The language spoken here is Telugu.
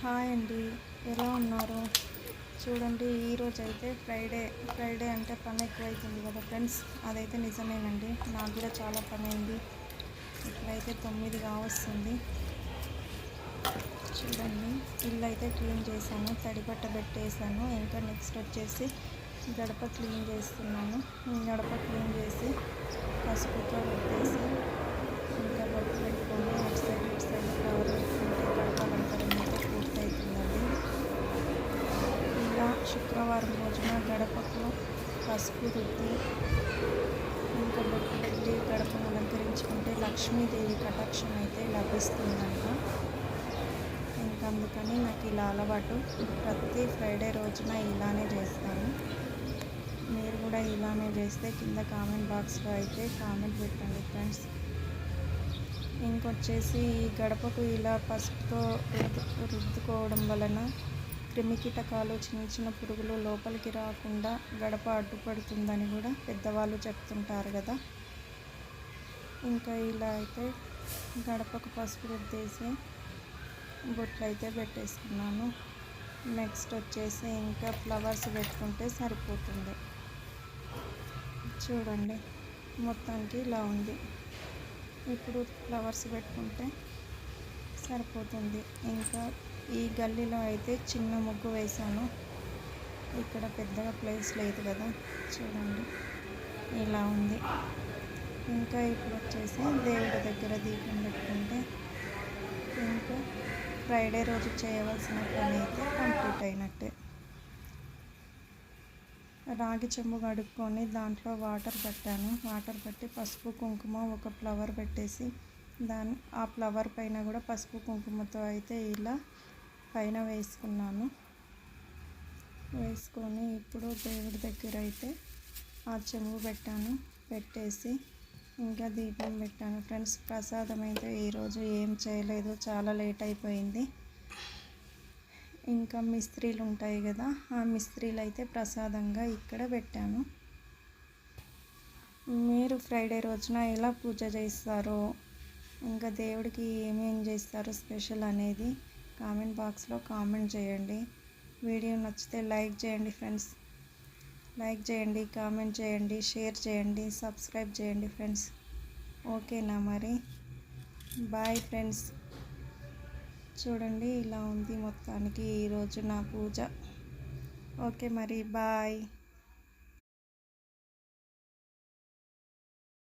హాయ్ అండి. ఎలా ఉన్నారు? చూడండి ఈరోజు అయితే ఫ్రైడే. ఫ్రైడే అంటే పని ఎక్కువైతుంది కదా ఫ్రెండ్స్. అదైతే నిజమేనండి. నాకు కూడా చాలా పని అయింది ఇప్పుడైతే తొమ్మిది కావస్తుంది. చూడండి ఇల్లు అయితే క్లీన్ చేశాను. తడిపట్ట పెట్టేసాను ఇంకా నెక్స్ట్ వచ్చేసి గడప క్లీన్ చేస్తున్నాను. గడప క్లీన్ చేసి పసుపుతో పెట్టేసి ఇంకా బొట్టు పెట్టుకొని అటు సైడ్ ఇటు సైడ్ కవర్ పెట్టుకుంటే గడప అలంకరణ అయితే పూర్తవుతుందండి ఇలా శుక్రవారం రోజున గడపకు పసుపు రుద్ది ఇంకా బొట్టు పెట్టి గడపను అలంకరించుకుంటే లక్ష్మీదేవి కటాక్షం అయితే లభిస్తుందంట. ఇంకా అందుకని నాకు ఇలా అలవాటు. ప్రతి ఫ్రైడే రోజున ఇలానే చేస్తాను. మీరు కూడా ఇలానే చేస్తే కింద కామెంట్ బాక్స్లో అయితే కామెంట్ పెట్టండి ఫ్రెండ్స్. ఇంకొచ్చేసి ఈ గడపకు ఇలా పసుపుతో రుద్దు రుద్దుకోవడం వలన క్రిమికీటకాలు చిన్న చిన్న పురుగులు లోపలికి రాకుండా గడప అడ్డుపడుతుందని కూడా పెద్దవాళ్ళు చెప్తుంటారు కదా. ఇంకా ఇలా అయితే గడపకు పసుపు రుద్దేసి బొట్లు అయితే పెట్టేసుకున్నాను. నెక్స్ట్ వచ్చేసి ఇంకా ఫ్లవర్స్ పెట్టుకుంటే సరిపోతుంది. చూడండి మొత్తానికి ఇలా ఉంది. ఇప్పుడు ఫ్లవర్స్ పెట్టుకుంటే సరిపోతుంది. ఇంకా ఈ గల్లీలో అయితే చిన్న ముగ్గు వేశాను. ఇక్కడ పెద్దగా ప్లేస్ లేదు కదా చూడండి. ఇలా ఉంది. ఇంకా ఇప్పుడు వచ్చేసి దేవుడి దగ్గర దీపం పెట్టుకుంటే ఇంకా ఫ్రైడే రోజు చేయవలసిన పని అయితే కంప్లీట్ అయినట్టే. రాగి చెంబు కడుక్కొని దాంట్లో వాటర్ పెట్టాను. వాటర్ పెట్టి పసుపు కుంకుమ ఒక ఫ్లవర్ పెట్టేసి దాని ఆ ఫ్లవర్ పైన కూడా పసుపు కుంకుమతో అయితే ఇలా పైన వేసుకున్నాను. వేసుకొని ఇప్పుడు దేవుడి దగ్గర అయితే ఆ చెంబు పెట్టాను. పెట్టేసి ఇంకా దీపం పెట్టాను. ఫ్రెండ్స్ ప్రసాదం అయితే ఈరోజు ఏం చేయలేదు. చాలా లేట్ అయిపోయింది. ఇంకా మిస్త్రీలు ఉంటాయి కదా ఆ మిస్త్రీలు అయితే ప్రసాదంగా ఇక్కడ పెట్టాను. మీరు ఫ్రైడే రోజున ఎలా పూజ చేస్తారో ఇంకా దేవుడికి ఏమేం చేస్తారో స్పెషల్ అనేది కామెంట్ బాక్స్లో కామెంట్ చేయండి. వీడియో నచ్చితే లైక్ చేయండి ఫ్రెండ్స్. లైక్ చేయండి కామెంట్ చేయండి షేర్ చేయండి సబ్స్క్రైబ్ చేయండి ఫ్రెండ్స్. ఓకేనా మరి? Bye friends. చూడండి ఇలా ఉంది మొత్తానికి ఈరోజు నా పూజ. ఓకే మరి బాయ్.